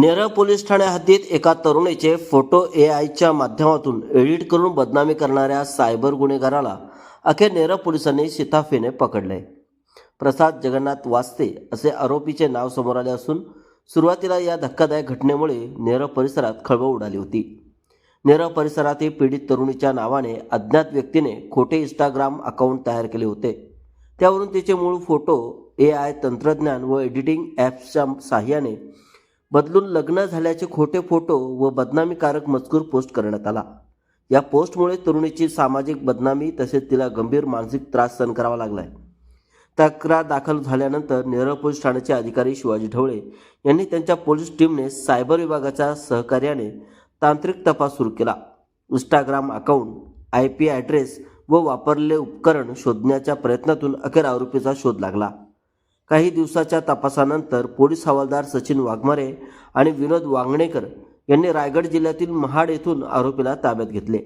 Neral police ठाण्या हद्दीत एका तरुणीचे photo ए आयच्या माध्यमातून एडिट करून बदनामी करणाऱ्या सायबर गुन्हेगाराला अखेर नेरळ पोलिसांनी शिताफेने पकडले. प्रसाद जगन्नाथ वास्ते असे आरोपीचे नाव समोर आले असून सुरुवातीला या धक्कादायक घटनेमुळे नेरळ परिसरात खळबळ उडाली होती. नेरळ परिसरातील पीडित तरुणीच्या नावाने अज्ञात व्यक्तीने खोटे इंस्टाग्राम अकाउंट तयार केले होते. त्यावरून तिचे मूळ फोटो ए आय तंत्रज्ञान व एडिटिंग ॲप्सच्या साहाय्याने बदलून लग्न झाल्याचे खोटे फोटो व बदनामीकारक मजकूर पोस्ट करण्यात आला. या पोस्टमुळे तरुणीची सामाजिक बदनामी तसेच तिला गंभीर मानसिक त्रास सहन करावा लागलाय. तक्रार दाखल झाल्यानंतर नेरळ पोलीस ठाण्याचे अधिकारी शिवाजी ढवळे यांनी त्यांच्या पोलीस टीमने सायबर विभागाच्या सहकार्याने तांत्रिक तपास सुरू केला. Instagram account I P address व वापरलेले उपकरण शोधण्याच्या प्रयत्नातून अखेर आरोपीचा शोध लागला. काही दिवसाच्या तपासानंतर पोलीस हवालदार सचिन वाघमारे आणि विनोद वांगणेकर यांनी रायगड जिल्ह्यातील महाड येथून आरोपीला ताब्यात घेतले.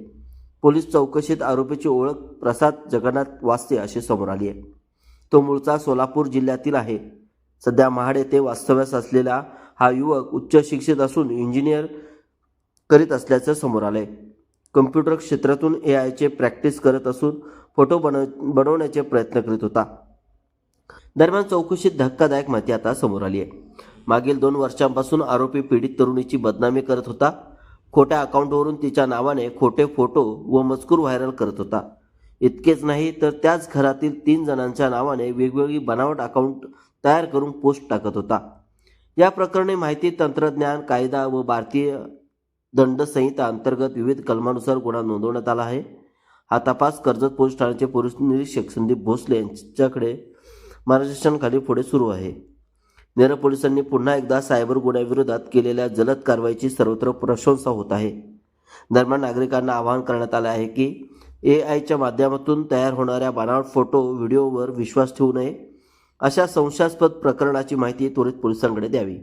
पोलीस चौकशीत आरोपीची ओळख प्रसाद जगन्नाथ वास्ते अशी समोर आली आहे. तो मूळचा सोलापूर जिल्ह्यातील आहे. सध्या महाड येथे वास्तव्यास असलेला हा युवक उच्च शिक्षित असून इंजिनियर करीत असल्याचं समोर आलंय. कम्प्युटर क्षेत्रातून ए आयचे प्रॅक्टिस करत असून फोटो बनव बनवण्याचे प्रयत्न करीत होता. दरम्यान चौकशीत धक्कादायक माहिती आता समोर आली आहे. मागील दोन वर्षांपासून आरोपी पीडित तरुणीची बदनामी करत होता. खोट्या अकाउंटवरून तिच्या नावाने खोटे फोटो व मजकूर व्हायरल करत होता. इतकेच नाही तर त्याच घरातील तीन जणांच्या नावाने वेगवेगळी बनावट अकाउंट तयार करून पोस्ट टाकत होता. या प्रकरणी माहिती तंत्रज्ञान कायदा व भारतीय दंड संहिता अंतर्गत विविध कलमानुसार गुन्हा नोंदवण्यात आला आहे. हा तपास कर्जत पोलीस ठाण्याचे पोलीस निरीक्षक संदीप भोसले यांच्याकडे मार्गदर्शनाखाली पुढे सुरू आहे. नेरळ पोलिसांनी पुन्हा एकदा सायबर गुन्ह्याविरोधात केलेल्या जलद कारवाईची सर्वत्र प्रशंसा होत आहे. दरम्यान नागरिकांना आवाहन करण्यात आले आहे की ए आयच्या माध्यमातून तयार होणाऱ्या बनावट फोटो व्हिडिओवर विश्वास ठेवू नये अशा संशयास्पद प्रकरणाची माहिती त्वरित पोलिसांकडे द्यावी.